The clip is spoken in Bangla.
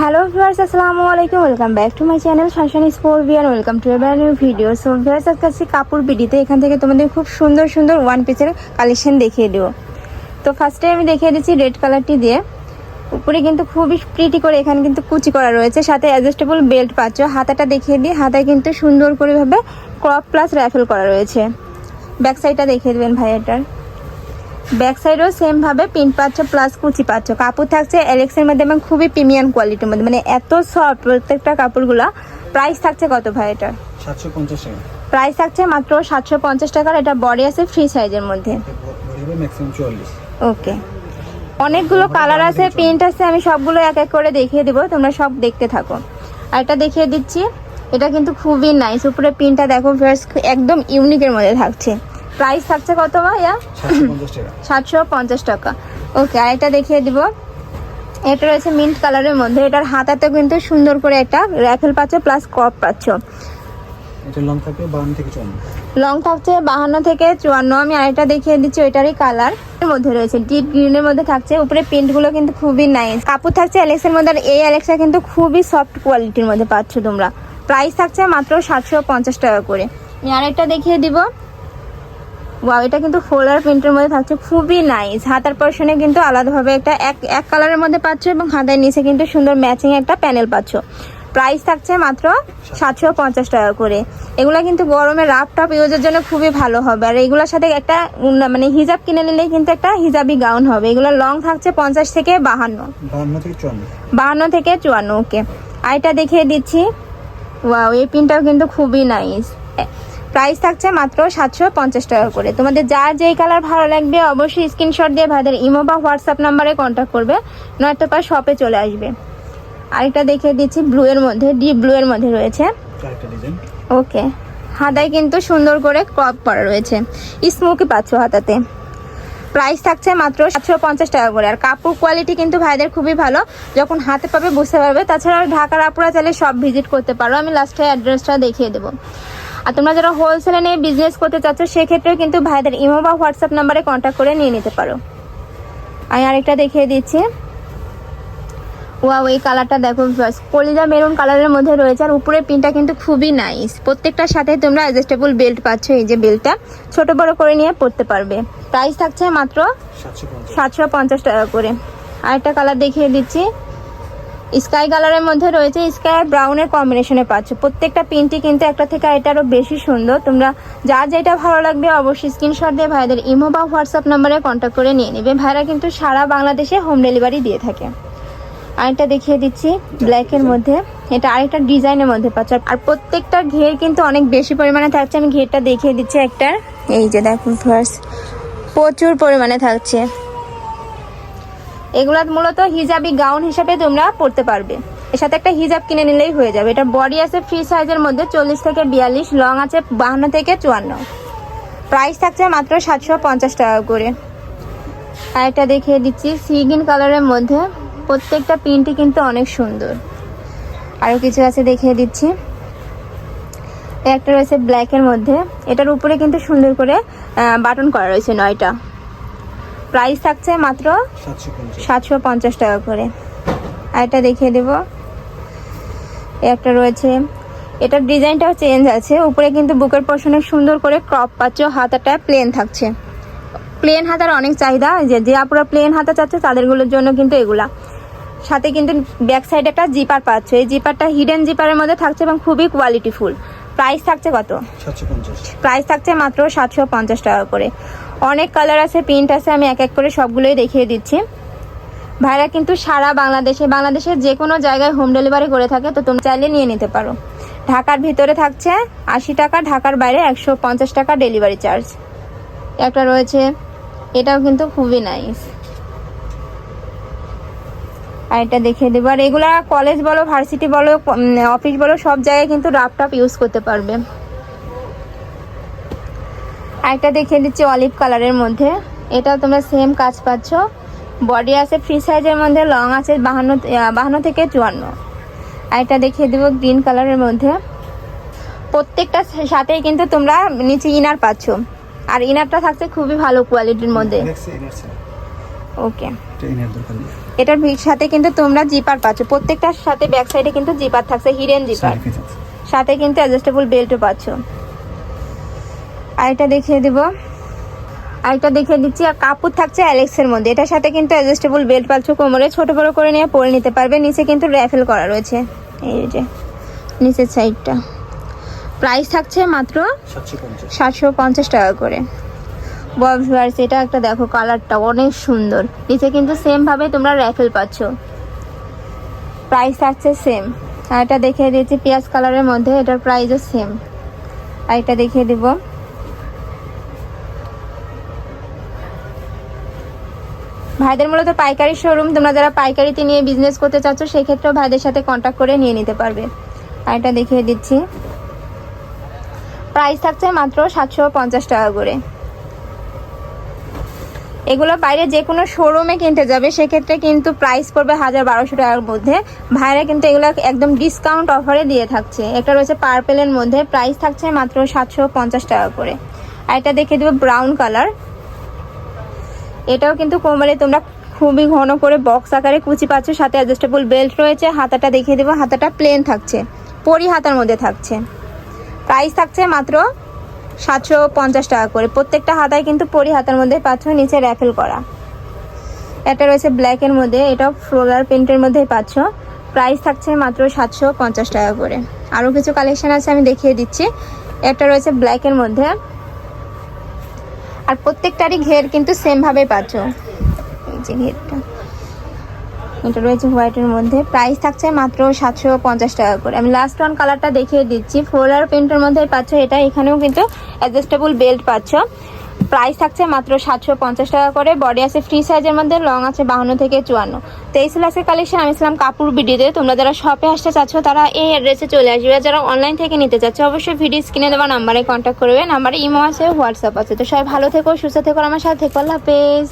হ্যালো ভিউয়ার্স আসসালামু আলাইকুম welcome back to my channel শাসন স্পোর ভিয়ার ওয়েলকাম টু এবার নিউ ভিডিও সো ভিউয়ার্স আজকে আসছি কাপড় বিডিতে। এখান থেকে তোমাদের খুব সুন্দর সুন্দর ওয়ান পিসের কালেকশন দেখিয়ে দেবো। তো ফার্স্টে আমি দেখিয়ে দিচ্ছি রেড কালারটি দিয়ে। উপরে কিন্তু খুবই প্রিটি করে এখানে কিন্তু কুচি করা রয়েছে। সাথে অ্যাডজাস্টেবল বেল্ট পাচ্ছ। হাতাটা দেখিয়ে দিই। হাতায় কিন্তু সুন্দর করে ভাবে ক্রপ প্লাস র্যাফেল করা রয়েছে। ব্যাক সাইডটা দেখিয়ে দেবেন ভাই এটার। ব্যাক সাইডেও সেম ভাবে পিন পাচ্ছ প্লাস কুচি পাচ্ছ। কাপড় থাকছে এলেক্সের মধ্যে এবং খুবই প্রিমিয়াম কোয়ালিটির মধ্যে। মানে এত সফট প্রত্যেকটা কাপড়গুলো। প্রাইস থাকছে কত ভাই এটার সাতশো পঞ্চাশ টাকা। প্রাইস থাকছে মাত্র সাতশো পঞ্চাশ টাকার এটা বডি আছে ফ্রি সাইজের মধ্যে। ওকে। অনেকগুলো কালার আছে প্রিন্ট আছে আমি সবগুলো এক এক করে দেখিয়ে দিব। তোমরা সব দেখতে থাকো। আর এটা দেখিয়ে দিচ্ছি এটা কিন্তু খুবই নাইস উপরে প্রিন্টটা দেখো ফার্স্ট একদম ইউনিকের মধ্যে থাকছে। প্রাইস থাকছে কত ভাইয়া? সাতশো পঞ্চাশ টাকা। ওকে আর এটা দেখিয়ে দিব। এটা রয়েছে মিন্ট কালারের মধ্যে। এটার হাতাতে কিন্তু সুন্দর করে একটা র্যাফেল পাচ্ছ প্লাস কপ পাচ্ছ। লং থাকবে বাউন্ন থেকে চুয়ান্ন। লং থাকছে বাহান্ন থেকে চুয়ান্ন। আমি আরেকটা দেখিয়ে দিচ্ছি ওইটারই কালারের মধ্যে রয়েছে। ডিপ গ্রিনের মধ্যে থাকছে। উপরে প্রিন্টগুলো কিন্তু খুবই নাইস কাপড় থাকছে অ্যালেক্সের মধ্যে আর এই অ্যালেক্সা কিন্তু খুবই সফট কোয়ালিটির মধ্যে পাচ্ছ তোমরা। প্রাইস থাকছে মাত্র সাতশো পঞ্চাশ টাকা করে। আমি আরেকটা দেখিয়ে দিব। ওয়াও এটা কিন্তু ফোলার প্রিন্টের মধ্যে থাকছে। খুবই নাইস হাতার পশনে কিন্তু আলাদাভাবে একটা এক এক কালারের মধ্যে পাচ্ছ এবং হাতার নিচে কিন্তু সুন্দর ম্যাচিং একটা প্যানেল পাচ্ছ। প্রাইস থাকছে মাত্র সাতশো পঞ্চাশ টাকা করে। এগুলো কিন্তু গরমে রাফ টপ ইউজের জন্য খুবই ভালো হবে। আর এগুলোর সাথে একটা মানে হিজাব কিনে নিলেই কিন্তু একটা হিজাবি গাউন হবে। এগুলো লং থাকছে পঞ্চাশ থেকে বাহান্ন। বাহান্ন থেকে চুয়ান্ন। ওকে আর এটা দেখিয়ে দিচ্ছি। ওয়াও এই পিনটাও কিন্তু খুবই নাইস প্রাইস থাকছে মাত্র সাতশো পঞ্চাশ টাকা করে। তোমাদের যার যেই কালার ভালো লাগবে অবশ্যই স্ক্রিনশট দিয়ে ভাইদের ইমো বা হোয়াটসঅ্যাপ নাম্বারে কন্ট্যাক্ট করবে নয়তো পর শপে চলে আসবে। আরেকটা দেখিয়ে দিচ্ছি ব্লু এর মধ্যে ডিপ ব্লু এর মধ্যে রয়েছে। ওকে। হাতায় কিন্তু সুন্দর করে ক্রপ করা রয়েছে। স্মোকি পাচ্ছ হাতাতে। প্রাইস থাকছে মাত্র সাতশো পঞ্চাশ টাকা করে। আর কাপড় কোয়ালিটি কিন্তু ভাইদের খুবই ভালো। যখন হাতে পাবে বুঝতে পারবে। তাছাড়া ঢাকার আপুরা চাইলে সব ভিজিট করতে পারো। আমি লাস্টে অ্যাড্রেসটা দেখিয়ে দেবো। আর তোমরা যারা হোলসেলে নিয়ে বিজনেস করতে চাচ্ছ সেক্ষেত্রেও কিন্তু ভাইদের ইমো বা হোয়াটসঅ্যাপ নাম্বারে কন্ট্যাক্ট করে নিয়ে নিতে পারো। আমি আরেকটা দেখিয়ে দিচ্ছি। ওয়াও এই কালারটা দেখো কলিজা মেরুন কালারের মধ্যে রয়েছে আর উপরের পিনটা কিন্তু খুবই নাইস প্রত্যেকটার সাথে তোমরা অ্যাডজাস্টেবল বেল্ট পাচ্ছ এই যে বেল্টটা ছোট বড় করে নিয়ে পড়তে পারবে। প্রাইস থাকছে মাত্র সাতশো পঞ্চাশ। টাকা করে। আরেকটা কালার দেখিয়ে দিচ্ছি। স্কাই কালারের মধ্যে রয়েছে স্কাই আর ব্রাউনের কম্বিনেশনে পাচ্ছ। প্রত্যেকটা পিনটি কিন্তু একটা থেকে এটা আরও বেশি সুন্দর। তোমরা যার যেটা ভালো লাগবে অবশ্যই স্ক্রিনশট দিয়ে ভাইদের ইমো বা হোয়াটসঅ্যাপ নাম্বারে কন্ট্যাক্ট করে নিয়ে নেবে। ভাইরা কিন্তু সারা বাংলাদেশে হোম ডেলিভারি দিয়ে থাকে। আরেকটা দেখিয়ে দিচ্ছি ব্ল্যাকের মধ্যে। এটা আরেকটা ডিজাইনের মধ্যে পাচ্ছ। আর প্রত্যেকটা ঘের কিন্তু অনেক বেশি পরিমাণে থাকছে। আমি ঘেরটা দেখিয়ে দিচ্ছি একটা এই যে দেখুন ফার্স্ট প্রচুর পরিমাণে থাকছে। এগুলা মূলত হিজাবি গাউন হিসাবে তোমরা পড়তে পারবে। এর সাথে একটা হিজাব কিনে নিলেই হয়ে যাবে। এটা বডি আছে ফ্রি সাইজের মধ্যে চল্লিশ থেকে বিয়াল্লিশ লং আছে বাহান্ন থেকে চুয়ান্ন। প্রাইস থাকছে মাত্র সাতশো পঞ্চাশ টাকা করে। আর একটা দেখিয়ে দিচ্ছি, সিগিন কালারের মধ্যে প্রত্যেকটা প্রিন্টই কিন্তু অনেক সুন্দর। আরও কিছু আছে দেখিয়ে দিচ্ছি। একটা রয়েছে ব্ল্যাকের মধ্যে। এটার উপরে কিন্তু সুন্দর করে বাটন করা রয়েছে নয়টা। প্রাইস থাকছে মাত্র সাতশো পঞ্চাশ। টাকা করে। আর এটা দেখিয়ে দেব। একটা রয়েছে। এটার ডিজাইনটাও চেঞ্জ আছে। উপরে কিন্তু বুকের পশনে সুন্দর করে ক্রপ পাচ্ছ হাতাটা প্লেন থাকছে। প্লেন হাতার অনেক চাহিদা। যে যে আপুরা প্লেন হাতা চাচ্ছে তাদেরগুলোর জন্য কিন্তু এগুলা। সাথে কিন্তু ব্যাক সাইডে একটা জিপার পাচ্ছ। এই জিপারটা হিডেন জিপারের মধ্যে থাকছে এবং খুবই কোয়ালিটিফুল প্রাইস থাকছে কত? প্রাইস থাকছে মাত্র সাতশো পঞ্চাশ টাকা করে। অনেক কালার আছে প্রিন্ট আছে, আমি এক এক করে সবগুলোই দেখিয়ে দিচ্ছি। ভাইরা কিন্তু সারা বাংলাদেশে, বাংলাদেশের যে কোনো জায়গায় হোম ডেলিভারি করে থাকে, তো তুমি চাইলে নিয়ে নিতে পারো। ঢাকার ভিতরে থাকছে আশি টাকা, ঢাকার বাইরে একশো পঞ্চাশ টাকা ডেলিভারি চার্জ একটা রয়েছে, এটাও কিন্তু খুবই নাইস আর এটা দেখিয়ে দেবো। আর এগুলা কলেজ বলো ভার্সিটি বলো অফিস বলো, সব জায়গায় কিন্তু রাফ টাপ ইউজ করতে পারবে। আরেকটা দেখিয়ে দিচ্ছি অলিভ কালারের মধ্যে। এটাও তোমরা সেম কাজ পাচ্ছ। বডি আছে ফ্রি সাইজের মধ্যে লং আছে বাহান্ন বাহান্ন থেকে চুয়ান্ন। আরেকটা দেখিয়ে দেবো গ্রিন কালারের মধ্যে। প্রত্যেকটা সাথেই কিন্তু তোমরা নিচে ইনার পাচ্ছ। আর ইনারটা থাকছে খুবই ভালো কোয়ালিটির মধ্যে। ওকে এটার সাথে কিন্তু তোমরা জিপার পাচ্ছ। প্রত্যেকটার সাথে ব্যাক সাইডে কিন্তু জিপার থাকছে হিরেন জিপার সাথে কিন্তু অ্যাডজাস্টেবল বেল্টও পাচ্ছ। আরেকটা দেখিয়ে দিব। আরেকটা দেখিয়ে দিচ্ছি। আর কাপড় থাকছে অ্যালেক্সের মধ্যে। এটার সাথে কিন্তু অ্যাডজাস্টেবল বেল্ট পাচ্ছ কোমরে ছোট বড় করে নিয়ে পরে নিতে পারবে। নিচে কিন্তু র্যাফেল করা রয়েছে। এই যে নিচের সাইডটা প্রাইস থাকছে মাত্র সাতশো পঞ্চাশ। টাকা করে। বক্স এটা একটা দেখো কালারটা অনেক সুন্দর। নিচে কিন্তু সেমভাবে তোমরা র্যাফেল পাচ্ছ। প্রাইস থাকছে সেম আর এটা দেখিয়ে দিয়েছি পেঁয়াজ কালারের মধ্যে এটার প্রাইসও সেম আর এটা দেখিয়ে দিব। ভাইদের মূলত পাইকারি শোরুম তোমরা যারা পাইকারিতে নিয়ে বিজনেস করতে চাচ্ছ, সেক্ষেত্রেও ভাইদের সাথে কন্ট্যাক্ট করে নিয়ে নিতে পারবে। আর এটা দেখিয়ে দিচ্ছি। প্রাইস থাকছে মাত্র সাতশো পঞ্চাশ টাকা করে। এগুলো বাইরে যে কোনো শোরুমে কিনতে যাবে, সেক্ষেত্রে কিন্তু প্রাইস পড়বে হাজার বারোশো টাকার মধ্যে। ভাইরা কিন্তু এগুলো একদম ডিসকাউন্ট অফারে দিয়ে থাকছে। একটা রয়েছে পার্পেলের মধ্যে। প্রাইস থাকছে মাত্র সাতশো পঞ্চাশ টাকা করে। আর এটা দেখে দেবো ব্রাউন কালার এটাও কিন্তু কোমরে তোমরা খুবই ঘন করে বক্স আকারে কুচি পাচ্ছ, সাথে অ্যাডজাস্টেবল বেল্ট রয়েছে। হাতাটা দেখিয়ে দেবো, হাতাটা প্লেন থাকছে, পরি হাতার মধ্যে থাকছে। প্রাইস থাকছে মাত্র সাতশো পঞ্চাশ টাকা করে। প্রত্যেকটা হাতায় কিন্তু পরি হাতার মধ্যে পাচ্ছ, নিচে র্যাফেল করা। এটা রয়েছে ব্ল্যাকের মধ্যে, এটাও ফ্লোরার প্রিন্টের মধ্যেই পাচ্ছ। প্রাইস থাকছে মাত্র সাতশো পঞ্চাশ টাকা করে। আরও কিছু কালেকশন আছে, আমি দেখিয়ে দিচ্ছি। একটা রয়েছে ব্ল্যাকের মধ্যে। আর প্রত্যেকটারই ঘের কিন্তু সেমভাবে পাচ্ছ। এই যে ঘেরটা। এটা রয়েছে হোয়াইটের মধ্যে। প্রাইস থাকছে মাত্র সাতশো পঞ্চাশ টাকা করে। আমি লাস্ট ওয়ান কালারটা দেখিয়ে দিচ্ছি। ফোলার প্রিন্টের মধ্যে পাচ্ছ এটা। এখানেও কিন্তু অ্যাডজাস্টেবল বেল্ট পাচ্ছ। প্রাইস থাকছে মাত্র সাতশো পঞ্চাশ টাকা করে। বডি আছে ফ্রি সাইজের মধ্যে লং আছে বাহান্ন থেকে চুয়ান্ন। তো এই কালেকশন আমি ছিলাম কাপুর ভিডিওতে তোমরা যারা শপে আসতে চাচ্ছ, তারা এই অ্যাড্রেসে চলে আসবে। যারা অনলাইন থেকে নিতে চাচ্ছ, অবশ্যই ভিডিও স্ক্রিনে দেওয়া নাম্বারে কন্ট্যাক্ট করবে। নাম্বারে ইমো আছে হোয়াটসঅ্যাপ আছে। তো সবাই ভালো থেকো, সুস্থ থেকো আমার সাথে থেকো। আল্লাহ হাফেজ।